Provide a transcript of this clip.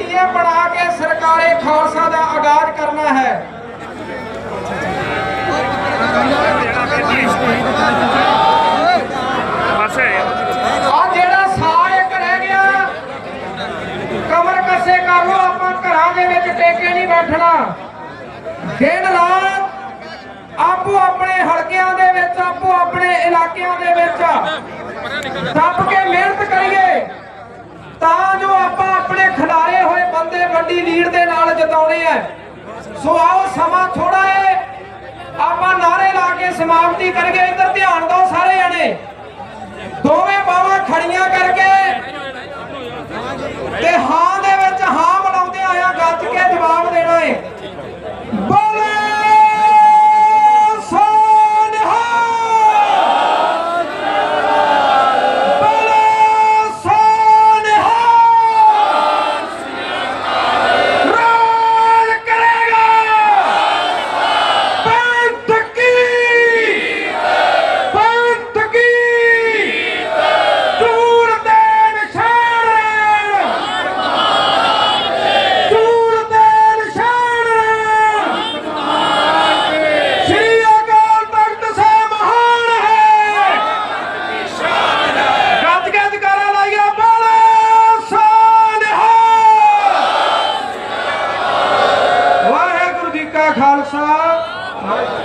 CA ਬਣਾ ਕੇ ਸਰਕਾਰੇ ਖਾਲਸਾ ਦਾ ਆਗਾਜ਼ ਕਰਨਾ ਹੈ। ਆ ਕਮਰ ਕੱਸੇ ਕਰ ਆਪਾਂ ਘਰਾਂ ਦੇ ਵਿੱਚ ਟੇਕੇ ਨਹੀਂ ਬੈਠਣਾ। ਖੇਡ ਲਾ ਆਪੋ ਆਪਣੇ ਹਲਕਿਆਂ ਦੇ ਵਿੱਚ ਆਪੋ ਆਪਣੇ ਇਲਾਕਿਆਂ ਦੇ ਵਿੱਚ। ਸਭ ਕੇ ਮਿਹਨਤ ਵੱਡੀ ਲੀਡ ਦੇ ਨਾਲ ਜਿਤਾਉਣੇ ਆ। ਸੋ ਆਓ ਸਮਾਂ ਥੋੜਾ ਹੈ ਆਪਾਂ ਨਾਰੇ ਲਾ ਕੇ ਸਮਾਪਤੀ ਕਰੀਏ। ਇੱਧਰ ਧਿਆਨ ਦਿਓ ਸਾਰੇ ਜਣੇ। March